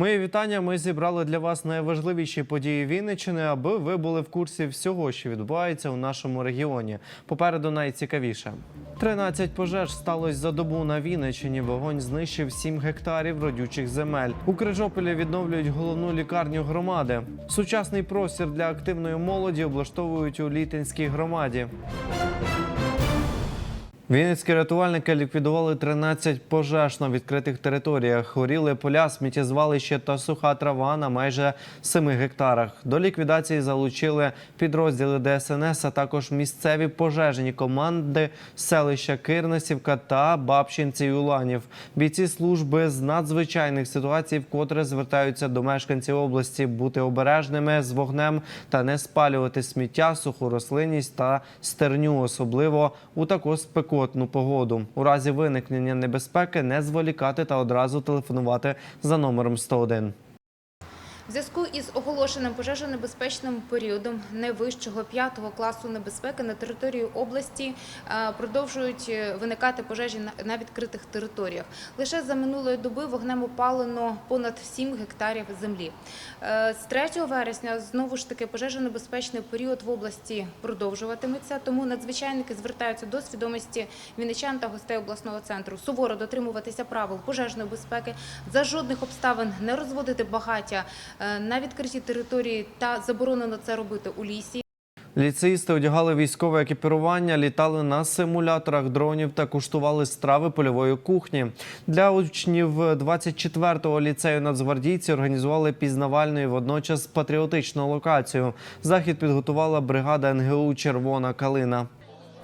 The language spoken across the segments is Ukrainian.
Мої вітання. Ми зібрали для вас найважливіші події Вінниччини, аби ви були в курсі всього, що відбувається у нашому регіоні. Попереду найцікавіше. 13 пожеж сталося за добу на Вінниччині. Вогонь знищив 7 гектарів родючих земель. У Крижополі відновлюють головну лікарню громади. Сучасний простір для активної молоді облаштовують у Літинській громаді. Вінницькі рятувальники ліквідували 13 пожеж на відкритих територіях. Горіли поля, сміттєзвалище та суха трава на майже 7 гектарах. До ліквідації залучили підрозділи ДСНС, а також місцеві пожежні команди селища Кирнесівка та Бабщинці і Уланів. Бійці служби з надзвичайних ситуацій вкотре звертаються до мешканців області бути обережними з вогнем та не спалювати сміття, суху рослинність та стерню, особливо у таку спекотну погоду. У разі виникнення небезпеки не зволікати та одразу телефонувати за номером 101. В зв'язку із оголошеним пожежонебезпечним періодом найвищого п'ятого класу небезпеки на території області е, продовжують е, виникати пожежі на- відкритих територіях. Лише за минулої доби вогнем опалено понад 7 гектарів землі. Е, З 3 вересня знову ж таки пожежонебезпечний період в області продовжуватиметься, тому надзвичайники звертаються до свідомості вінничан та гостей обласного центру суворо дотримуватися правил пожежної безпеки, за жодних обставин не розводити багаття на відкритій території та заборонено це робити у лісі. Ліцеїсти одягали військове екіпірування, літали на симуляторах дронів та куштували страви польової кухні. Для учнів 24-го ліцею нацгвардійці організували пізнавальну і водночас патріотичну локацію. Захід підготувала бригада НГУ Червона калина.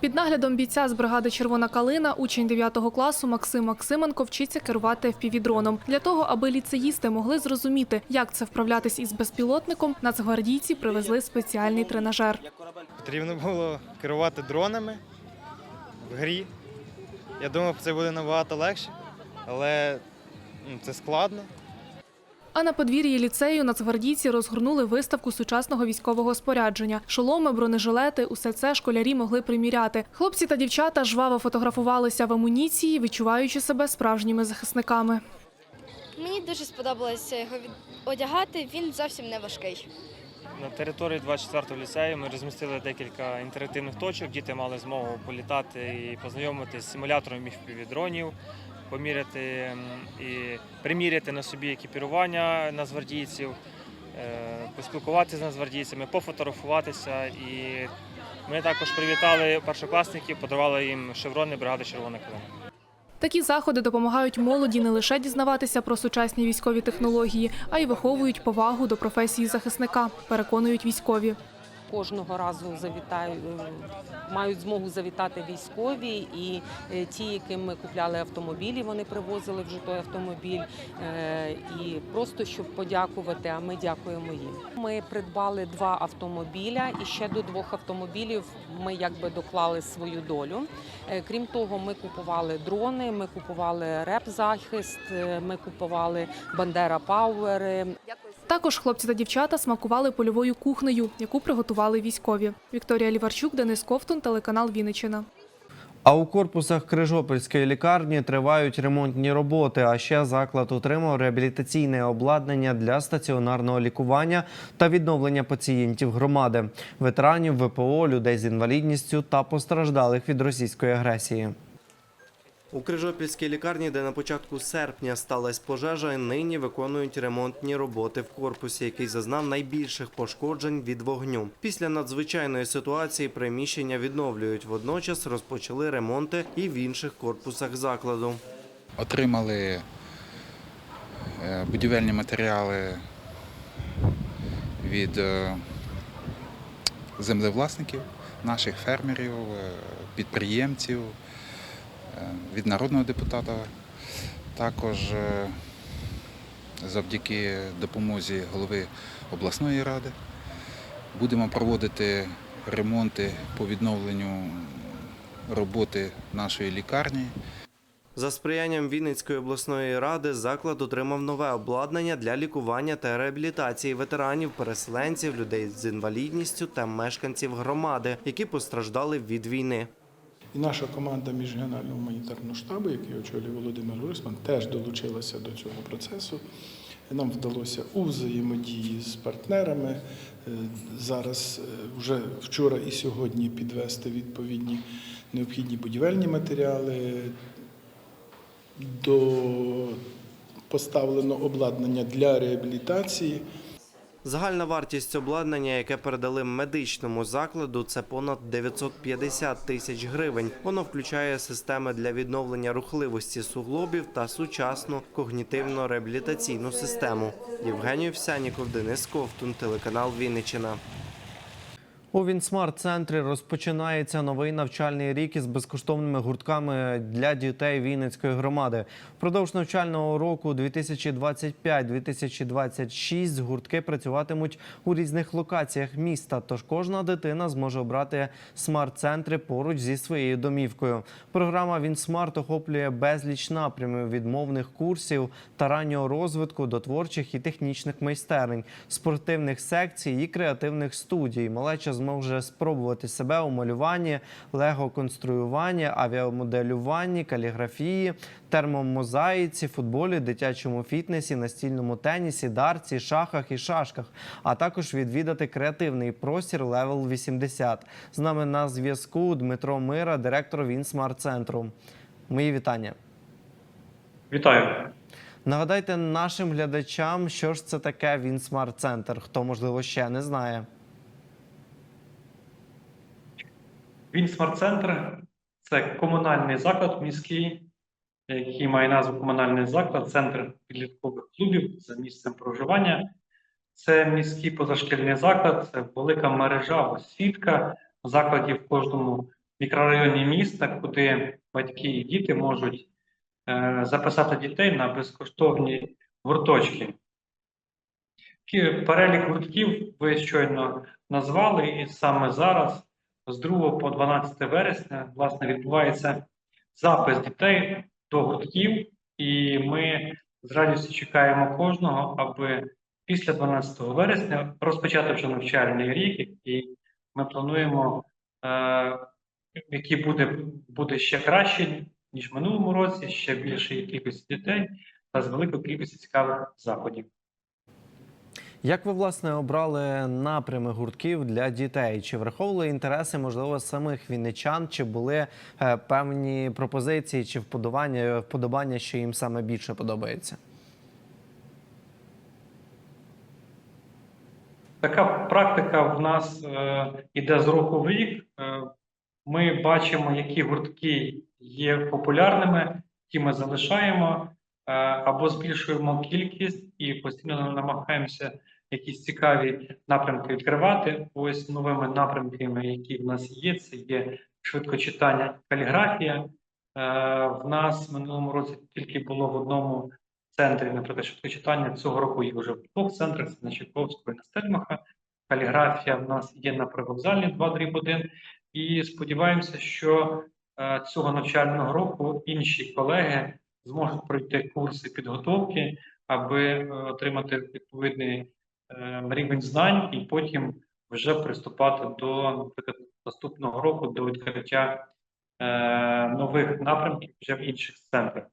Під наглядом бійця з бригади Червона калина учень 9 класу Максим Максименко вчиться керувати FPV-дроном. Для того, аби ліцеїсти могли зрозуміти, як це вправлятись із безпілотником, нацгвардійці привезли спеціальний тренажер. Потрібно було керувати дронами в грі. Я думав, це буде набагато легше, але ну, це складно. А на подвір'ї ліцею нацгвардійці розгорнули виставку сучасного військового спорядження. Шоломи, бронежилети – усе це школярі могли приміряти. Хлопці та дівчата жваво фотографувалися в амуніції, відчуваючи себе справжніми захисниками. Мені дуже сподобалося його від- одягати. Він зовсім не важкий. На території 24-го ліцею ми розмістили декілька інтерактивних точок. Діти мали змогу політати і познайомитися з симулятором дронів, поміряти і приміряти на собі екіпірування нацгвардійців, е, поспілкуватися з нацгвардійцями, пофотографуватися. І ми також привітали першокласників, подарували їм шеврони бригади Червона Калина. Такі заходи допомагають молоді не лише дізнаватися про сучасні військові технології, а й виховують повагу до професії захисника, переконують військові. Кожного разу завітаю, мають змогу завітати військові, і е, ті, яким ми купляли автомобілі, вони привозили вже той автомобіль. Е, І просто щоб подякувати, а ми дякуємо їм. Ми придбали два автомобіля, і ще до двох автомобілів ми якби доклали свою долю. Е, Крім того, ми купували дрони, ми купували реп-захист, е, ми купували Бандера Пауери. Також хлопці та дівчата смакували польовою кухнею, яку приготували військові. Вікторія Ліварчук, Денис Ковтун, телеканал Вінниччина. А у корпусах Крижопільської лікарні тривають ремонтні роботи. А ще заклад отримав реабілітаційне обладнання для стаціонарного лікування та відновлення пацієнтів громади, ветеранів ВПО, людей з інвалідністю та постраждалих від російської агресії. У Крижопільській лікарні, де на початку серпня сталася пожежа, нині виконують ремонтні роботи в корпусі, який зазнав найбільших пошкоджень від вогню. Після надзвичайної ситуації приміщення відновлюють. Водночас розпочали ремонти і в інших корпусах закладу. отримали е, будівельні матеріали від е, землевласників, наших фермерів, е, підприємців, від народного депутата. Також е, завдяки допомозі голови обласної ради будемо проводити ремонти по відновленню роботи нашої лікарні. За сприянням Вінницької обласної ради заклад отримав нове обладнання для лікування та реабілітації ветеранів, переселенців, людей з інвалідністю та мешканців громади, які постраждали від війни. І наша команда міжрегіонального гуманітарного штабу, який очолює Володимир Гройсман, теж долучилася до цього процесу. Нам вдалося у взаємодії з партнерами е, зараз е, вже вчора і сьогодні підвести відповідні необхідні будівельні матеріали. До поставлено обладнання для реабілітації. Загальна вартість обладнання, яке передали медичному закладу, це понад 950 тисяч гривень. Воно включає системи для відновлення рухливості суглобів та сучасну когнітивно-реабілітаційну систему. Євгеній Овсяніков, Денис Ковтун, телеканал Вінниччина. У Вінсмарт-центрі розпочинається новий навчальний рік із безкоштовними гуртками для дітей Вінницької громади. Впродовж навчального року 2025-2026 гуртки працюватимуть у різних локаціях міста. Тож кожна дитина зможе обрати смарт-центри поруч зі своєю домівкою. Програма Вінсмарт охоплює безліч напрямів від мовних курсів та раннього розвитку до творчих і технічних майстерень, спортивних секцій і креативних студій. Малеча зможе спробувати себе у малюванні, лего-конструюванні, авіамоделюванні, каліграфії, термомозаїці, футболі, дитячому фітнесі, настільному тенісі, дарці, шахах і шашках, а також відвідати креативний простір Левел 80. З нами на зв'язку Дмитро Мира, директор Вінсмарт-центру. Мої вітання. Вітаю. Нагадайте нашим глядачам, що ж це таке Вінсмарт-центр, хто можливо ще не знає. Він смарт-центр це комунальний заклад міський, який має назву комунальний заклад, центр підліткових клубів за місцем проживання. Це міський позашкільний заклад, це велика мережа освітка закладів в кожному мікрорайоні міста, куди батьки і діти можуть е, записати дітей на безкоштовні гурточки. Перелік гуртків ви щойно назвали, і саме зараз з 2 по 12 вересня власне відбувається запис дітей до гуртків, і ми з радістю чекаємо кожного, аби після 12 вересня розпочати вже навчальний рік, який ми плануємо, е, який буде, буде ще краще, ніж в минулому році, ще більше кількості дітей та з великою кількістю цікавих заходів. Як ви власне обрали напрями гуртків для дітей? Чи враховували інтереси, можливо, самих вінничан, чи були е, певні пропозиції чи вподобання, вподобання, що їм саме більше подобається? Така практика в нас е, іде з року в рік. Е, ми бачимо, які гуртки є популярними, ті ми залишаємо е, або збільшуємо кількість і постійно намагаємося якісь цікаві напрямки відкривати. Ось новими напрямками, які в нас є, це є швидкочитання, каліграфія. Е, в нас в минулому році тільки було в одному центрі, наприклад, швидкочитання цього року їх вже в двох центрах, це на Чайковського і на Стельмаха. Каліграфія в нас є на привокзальній 2 дріб 1. І сподіваємося, що е, цього навчального року інші колеги зможуть пройти курси підготовки, аби е, отримати відповідний рівень знань і потім вже приступати до, наприклад, наступного року до відкриття е, нових напрямків вже в інших центрах.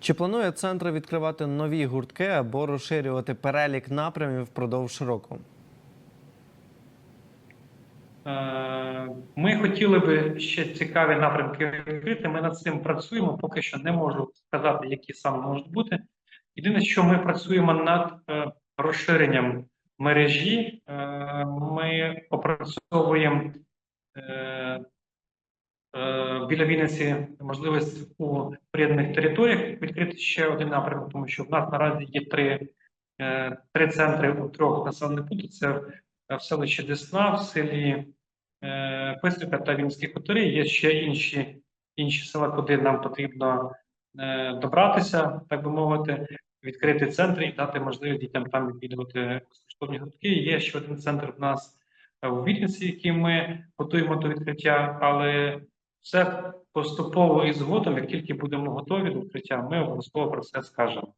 Чи планує центр відкривати нові гуртки або розширювати перелік напрямів впродовж року? Е, Ми хотіли би ще цікаві напрямки відкрити. Ми над цим працюємо. Поки що не можу сказати, які саме можуть бути. Єдине, що ми працюємо над е, розширенням мережі. Е, Ми опрацьовуємо е, біля Вінниці можливість у приєднаних територіях відкрити ще один напрямок, тому що в нас наразі є три, три центри у трьох населених пунктах. Це в селищі Десна, в селі Пистрика та Вінські хутори. Є ще інші, інші села, куди нам потрібно добратися, так би мовити, відкрити центри і дати можливість дітям там відвідувати безкоштовні гуртки. Є ще один центр в нас в Вінниці, який ми готуємо до відкриття, але все поступово і згодом, як тільки будемо готові до відкриття, ми обов'язково про це скажемо.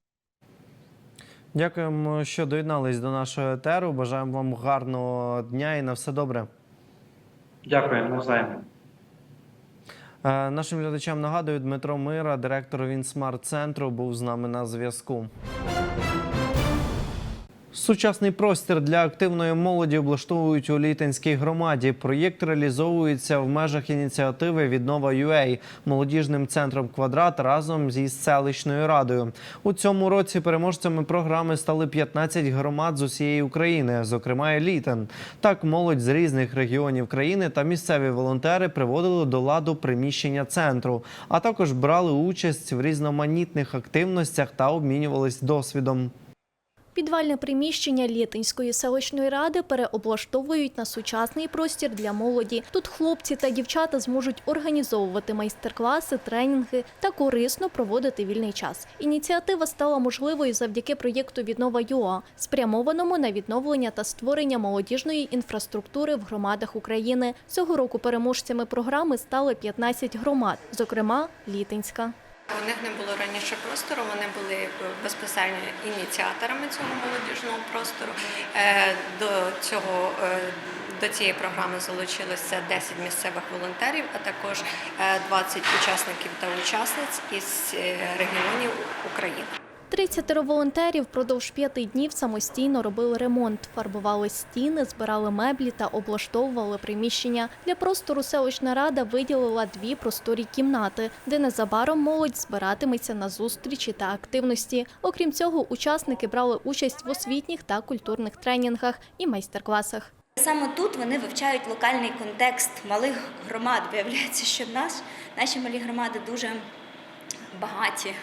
Дякуємо, що доєднались до нашого етеру. Бажаємо вам гарного дня і на все добре. Дякую, навзаєм. Е, Нашим глядачам нагадую, Дмитро Мира, директор Вінсмарт центру, був з нами на зв'язку. Сучасний простір для активної молоді облаштовують у Літинській громаді. Проєкт реалізовується в межах ініціативи Віднова UA молодіжним центром Квадрат разом зі селищною радою. У цьому році переможцями програми стали 15 громад з усієї України, зокрема і Літин. Так, молодь з різних регіонів країни та місцеві волонтери приводили до ладу приміщення центру, а також брали участь в різноманітних активностях та обмінювались досвідом. Підвальне приміщення Лєтинської селищної ради переоблаштовують на сучасний простір для молоді. Тут хлопці та дівчата зможуть організовувати майстер-класи, тренінги та корисно проводити вільний час. Ініціатива стала можливою завдяки проєкту Віднова ЮА, спрямованому на відновлення та створення молодіжної інфраструктури в громадах України. Цього року переможцями програми стали 15 громад, зокрема Літинська. У них не було раніше простору, вони були безпосередньо ініціаторами цього молодіжного простору. Е, До цього е, до цієї програми залучилося 10 місцевих волонтерів, а також е, 20 учасників та учасниць із е, регіонів України. 30 волонтерів впродовж п'яти днів самостійно робили ремонт, фарбували стіни, збирали меблі та облаштовували приміщення. Для простору селищна рада виділила дві просторі кімнати, де незабаром молодь збиратиметься на зустрічі та активності. Окрім цього, учасники брали участь в освітніх та культурних тренінгах і майстер-класах. Саме тут вони вивчають локальний контекст малих громад. Виявляється, що в нас наші малі громади дуже багаті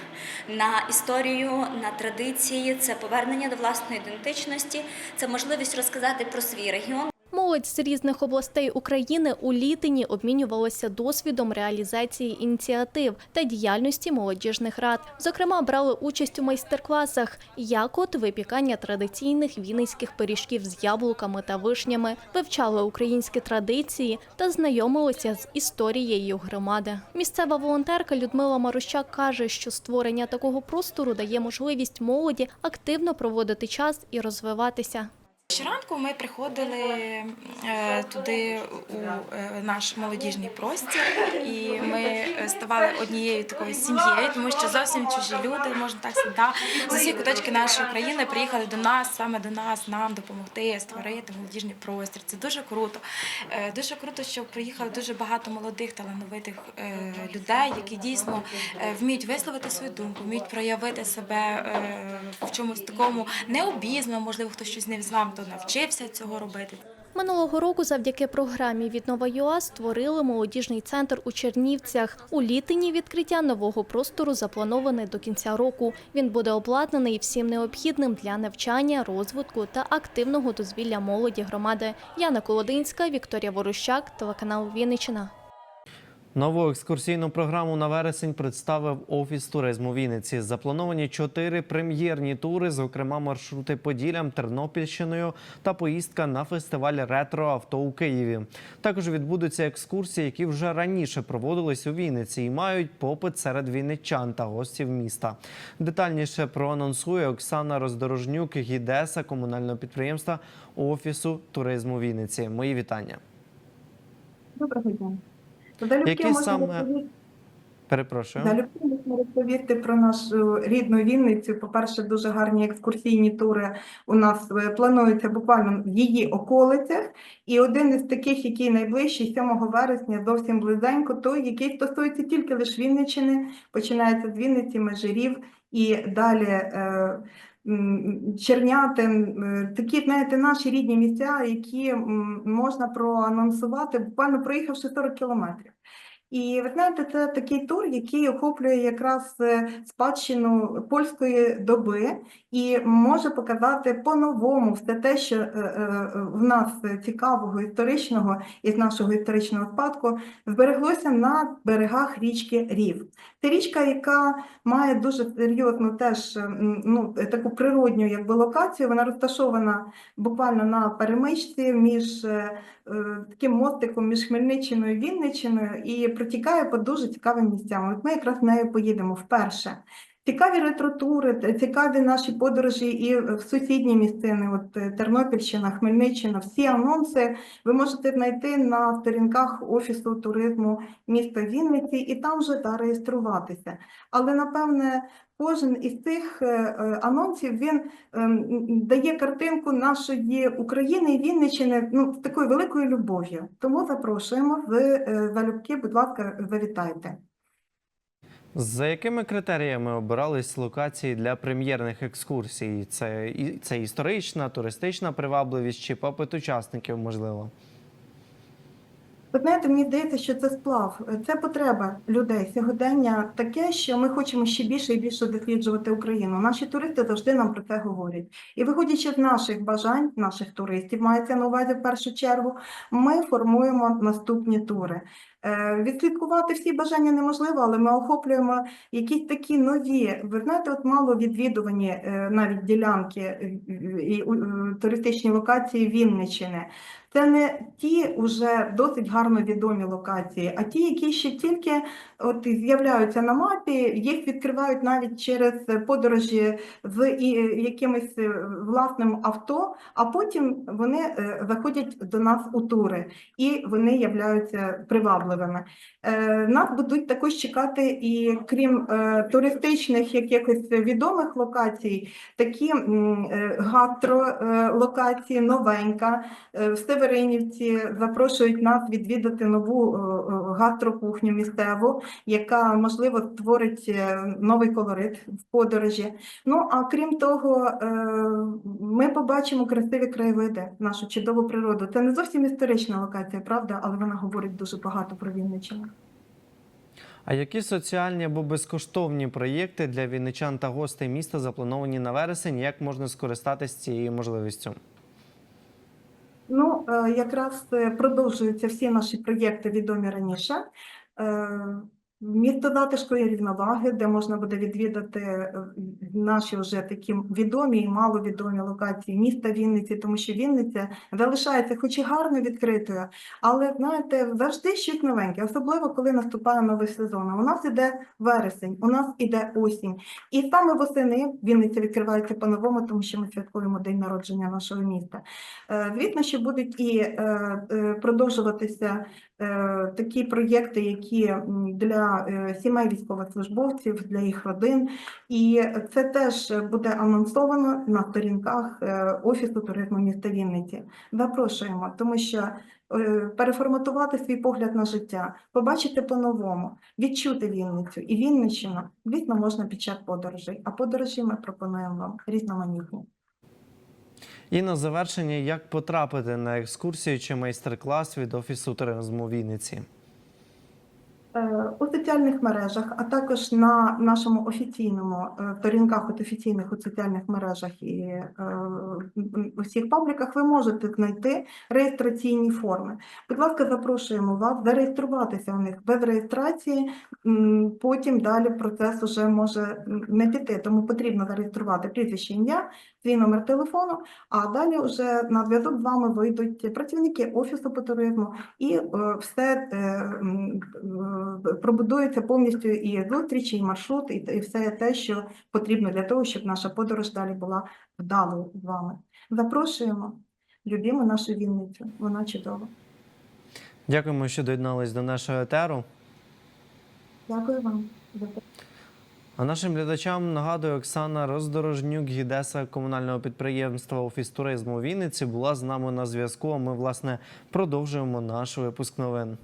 на історію, на традиції. Це повернення до власної ідентичності, це можливість розказати про свій регіон. Молодь з різних областей України у Літині обмінювалася досвідом реалізації ініціатив та діяльності молодіжних рад. Зокрема, брали участь у майстер-класах, як от випікання традиційних вінницьких пиріжків з яблуками та вишнями, вивчали українські традиції та знайомилися з історією громади. Місцева волонтерка Людмила Марущак каже, що створення такого простору дає можливість молоді активно проводити час і розвиватися. Щоранку ми приходили е, туди у е, наш молодіжний простір, і ми ставали однією такою сім'єю, тому що зовсім чужі люди, можна так сказати, з усіх куточки нашої країни приїхали до нас, саме до нас, нам допомогти створити молодіжний простір. Це дуже круто. Е, Дуже круто, що приїхало дуже багато молодих талановитих людей, які дійсно вміють висловити свою думку, вміють проявити себе в чомусь такому необізнаному, можливо, хтось щось не знав, то навчився цього робити. Минулого року завдяки програмі «Віднова ЮА» створили молодіжний центр у Чернівцях. У Літині відкриття нового простору заплановане до кінця року. Він буде обладнаний всім необхідним для навчання, розвитку та активного дозвілля молоді громади. Яна Колодинська, Вікторія Ворощак, телеканал Вінниччина. Нову екскурсійну програму на вересень представив офіс туризму Вінниці. Заплановані чотири прем'єрні тури, зокрема маршрути Поділлям, Тернопільщиною та поїздка на фестиваль ретро авто у Києві. Також відбудуться екскурсії, які вже раніше проводились у Вінниці і мають попит серед вінничан та гостів міста. Детальніше проанонсує Оксана Роздорожнюк, гідеса комунального підприємства офісу туризму Вінниці. Мої вітання. Доброго дня. Залюбки Які саме- розповісти- Перепрошую. залюбки можна розповісти про нашу рідну Вінницю. По-перше, дуже гарні екскурсійні тури у нас е, плануються буквально в її околицях. І один із таких, який найближчий, 7 вересня, зовсім близенько, той, який стосується тільки лише Вінниччини, починається з Вінниці, Межирів і далі. е, Чернятин, такі, знаєте, наші рідні місця, які можна проанонсувати, буквально проїхавши 40 кілометрів. І ви знаєте, це такий тур, який охоплює якраз е, спадщину польської доби і може показати по-новому все те, що е, е, в нас цікавого історичного із нашого історичного спадку збереглося на берегах річки Рів. Це річка, яка має дуже серйозну теж ну, таку природню якби, локацію. Вона розташована буквально на перемичці між таким мостиком між Хмельниччиною і Вінниччиною і протікає по дуже цікавим місцям. От ми якраз нею поїдемо вперше. Цікаві ретротури, цікаві наші подорожі і в сусідні місцини, от е, Тернопільщина, Хмельниччина. Всі анонси ви можете знайти на сторінках Офісу туризму міста Вінниці і там вже та реєструватися. Але напевне кожен із цих е, е, анонсів він ем, дає картинку нашої України і Вінниччини ну, з такою великою любов'ю. Тому запрошуємо в е, залюбки, будь ласка, завітайте. За якими критеріями обирались локації для прем'єрних екскурсій? Це, це історична, туристична привабливість чи попит учасників, можливо? Ви знаєте, мені здається, що це сплав, це потреба людей сьогодення таке, що ми хочемо ще більше і більше досліджувати Україну. Наші туристи завжди нам про це говорять. І виходячи з наших бажань, наших туристів, мається на увазі в першу чергу, ми формуємо наступні тури. Е, Відслідкувати всі бажання неможливо, але ми охоплюємо якісь такі нові. Ви знаєте, от мало відвідувані е, навіть ділянки е, і туристичні локації Вінниччини. Це не ті уже досить гарно відомі локації, а ті, які ще тільки от з'являються на мапі, їх відкривають навіть через подорожі з якимось власним авто, а потім вони заходять до нас у тури і вони являються привабливими. Е, Нас будуть також чекати і крім е, туристичних якихось відомих локацій, такі е, гастролокації, новенька. В Северинівці запрошують нас відвідати нову гастрокухню місцеву, яка можливо створить новий колорит в подорожі. Ну а крім того, ми побачимо красиві краєвиди, нашу чудову природу. Це не зовсім історична локація, правда, але вона говорить дуже багато про Вінниччину. А які соціальні або безкоштовні проєкти для вінничан та гостей міста заплановані на вересень? Як можна скористатися цією можливістю? Ну, е, якраз е, продовжуються всі наші проєкти, відомі раніше. Місто затишку і рівноваги, де можна буде відвідати е, наші вже такі відомі і маловідомі локації міста Вінниці, тому що Вінниця залишається хоч і гарно відкритою, але знаєте, завжди щось новеньке, особливо коли наступає новий сезон. У нас іде вересень, у нас іде осінь. І саме восени Вінниця відкривається по-новому, тому що ми святкуємо день народження нашого міста. Е, Звісно, що будуть і е, продовжуватися такі проєкти, які для е, сімей військовослужбовців, для їх родин. І це теж буде анонсовано на сторінках е, Офісу туризму міста Вінниці. Запрошуємо, тому що е, переформатувати свій погляд на життя, побачити по-новому, відчути Вінницю і Вінниччину, звісно, можна під час подорожей. А подорожі ми пропонуємо вам різноманітні. І на завершення, як потрапити на екскурсію чи майстер-клас від офісу туризму Вінниці? Е, У соціальних мережах, а також на нашому офіційному е, сторінках от офіційних у соціальних мережах і е, усіх пабліках ви можете знайти реєстраційні форми. Будь ласка, запрошуємо вас зареєструватися у них без реєстрації. Потім далі процес уже може не піти, тому потрібно зареєструвати прізвище ім'я, свій номер телефону, а далі вже на зв'язок з вами вийдуть працівники офісу по туризму і е, все е, е, пробудується повністю і зустрічі, і маршрут, і, все те, що потрібно для того, щоб наша подорож далі була вдалою з вами. Запрошуємо, любімо нашу Вінницю, вона чудова. Дякуємо, що доєднались до нашого етеру. Дякую вам. А нашим глядачам нагадую, Оксана Роздорожнюк, гідеса комунального підприємства Офіс туризму Вінниці, була з нами на зв'язку. А ми, власне, продовжуємо наш випуск новин.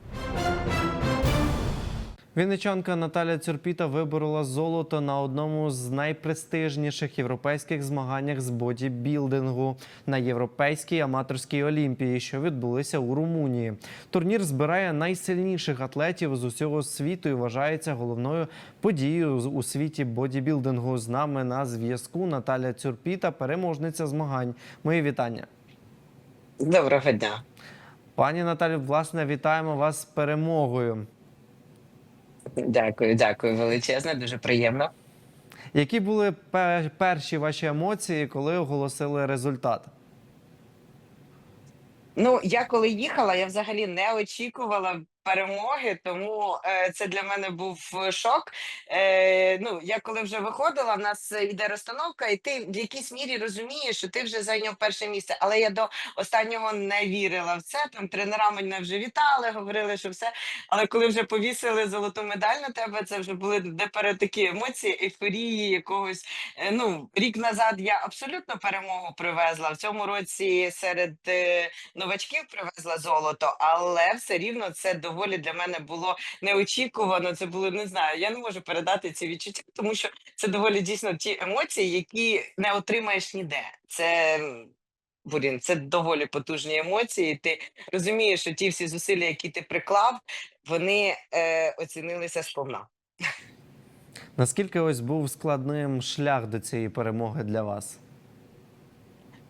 Вінничанка Наталя Цюрпіта виборола золото на одному з найпрестижніших європейських змаганнях з бодібілдингу на європейській аматорській олімпії, що відбулися у Румунії. Турнір збирає найсильніших атлетів з усього світу і вважається головною подією у світі бодібілдингу. З нами на зв'язку Наталя Цюрпіта, переможниця змагань. Мої вітання. Доброго дня. Пані Наталю, власне, вітаємо вас з перемогою. Дякую, дякую величезне, дуже приємно. Які були пе- перші ваші емоції, коли оголосили результат? Ну, я коли їхала, я взагалі не очікувала перемоги, тому е, це для мене був е, шок. Е, ну, я коли вже виходила, в нас е, йде розстановка, і ти в якійсь мірі розумієш, що ти вже зайняв перше місце. Але я до останнього не вірила в це. Там тренера мене вже вітали, говорили, що все. Але коли вже повісили золоту медаль на тебе, це вже були наперед такі емоції, ейфорії якогось. Е, Ну, рік назад я абсолютно перемогу привезла. В цьому році серед е, новачків привезла золото, але все рівно це доволі для мене було неочікувано. Це було не знаю. Я не можу передати ці відчуття, тому що це доволі дійсно ті емоції, які не отримаєш ніде. Це Бурін, це доволі потужні емоції. Ти розумієш, що ті всі зусилля, які ти приклав, вони е, оцінилися сповна. Наскільки ось був складним шлях до цієї перемоги для вас?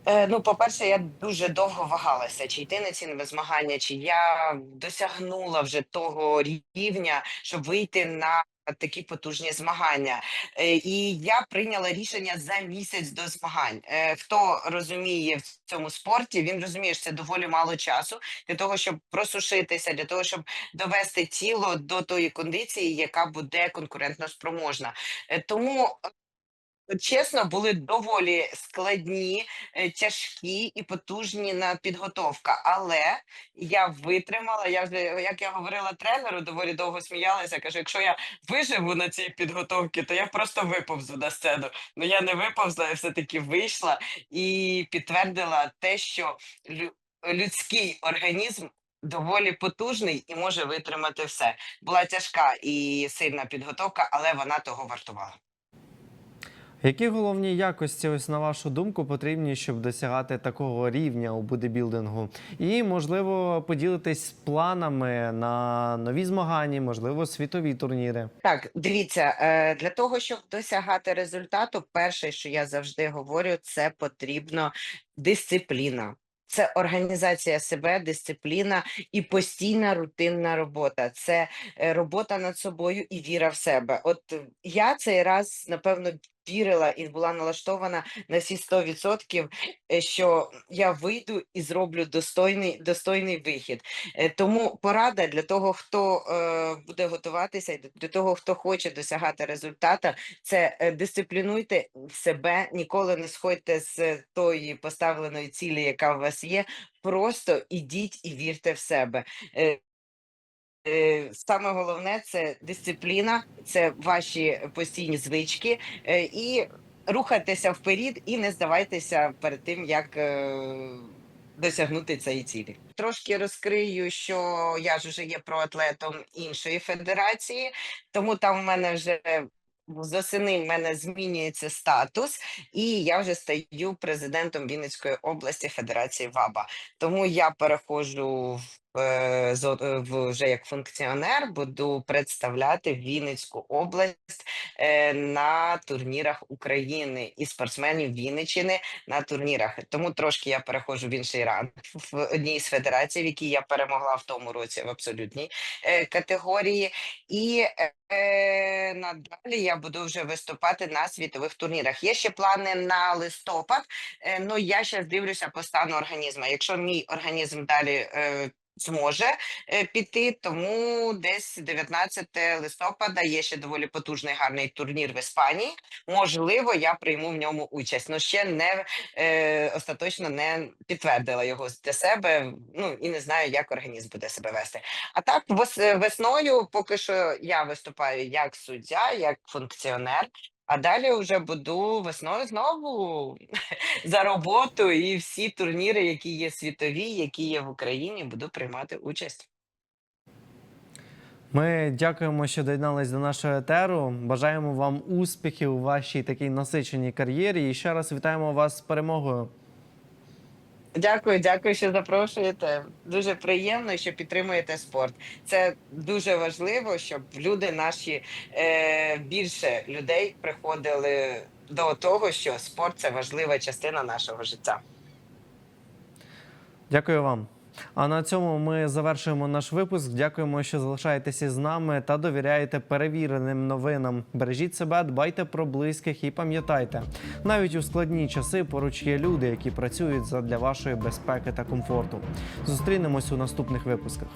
Е, ну, по-перше, я дуже довго вагалася, чи йти на ці змагання, чи я досягнула вже того рівня, щоб вийти на такі потужні змагання. Е, і я прийняла рішення за місяць до змагань. Е, хто розуміє в цьому спорті, він розуміє, що це доволі мало часу для того, щоб просушитися, для того, щоб довести тіло до тої кондиції, яка буде конкурентно спроможна. Тому Чесно, були доволі складні, е, тяжкі і потужні на підготовка. Але я витримала. Я вже як я говорила тренеру, доволі довго сміялася. Кажу, якщо я виживу на цій підготовці, то я просто виповзу на сцену. Ну я не виповзла, я все таки вийшла і підтвердила те, що людський організм. Доволі потужний і може витримати все. Була тяжка і сильна підготовка, але вона того вартувала. Які головні якості, ось на вашу думку, потрібні, щоб досягати такого рівня у бодибілдингу? І, можливо, поділитись планами на нові змагання, можливо, світові турніри. Так, дивіться, е, для того, щоб досягати результату, перше, що я завжди говорю, це потрібно дисципліна. Це організація себе, дисципліна і постійна рутинна робота. Це е, робота над собою і віра в себе. От я цей раз напевно вірила і була налаштована на всі 100%, е, що я вийду і зроблю достойний, достойний вихід. Е, Тому порада для того, хто е, буде готуватися, для того, хто хоче досягати результату, це дисциплінуйте себе, ніколи не сходьте з тої поставленої цілі, яка у вас є. Просто ідіть і вірте в себе. Е, Саме головне це дисципліна, це ваші постійні звички е, і рухатися вперед, і не здавайтеся перед тим, як е, досягнути цієї цілі. Трошки розкрию, що я ж вже є проатлетом іншої федерації, тому там в мене вже з в мене змінюється статус, і я вже стаю президентом Вінницької області Федерації ВАБА. Тому я переходжу в вже як функціонер, буду представляти Вінницьку область е, на турнірах України і спортсменів Вінниччини на турнірах. Тому трошки я переходжу в інший ранг в одній з федерацій, в якій я перемогла в тому році в абсолютній е, категорії. І е, надалі я буду вже виступати на світових турнірах. Є ще плани на листопад. Е, ну я ще дивлюся по стану організму. Якщо мій організм далі е, зможе е, піти, тому десь 19 листопада є ще доволі потужний гарний турнір в Іспанії. Можливо, я прийму в ньому участь. Ну ще не е, остаточно не підтвердила його для себе. Ну і не знаю, як організм буде себе вести. А так, вес- весною поки що я виступаю як суддя, як функціонер. А далі вже буду весною знову за роботу і всі турніри, які є світові, які є в Україні, буду приймати участь. Ми дякуємо, що доєднались до нашого етеру. Бажаємо вам успіхів у вашій такій насиченій кар'єрі. І ще раз вітаємо вас з перемогою. Дякую, дякую, що запрошуєте. Дуже приємно, що підтримуєте спорт. Це дуже важливо, щоб люди наші е, більше людей приходили до того, що спорт це важлива частина нашого життя. Дякую вам. А на цьому ми завершуємо наш випуск. Дякуємо, що залишаєтеся з нами та довіряєте перевіреним новинам. Бережіть себе, дбайте про близьких і пам'ятайте, навіть у складні часи поруч є люди, які працюють задля вашої безпеки та комфорту. Зустрінемось у наступних випусках.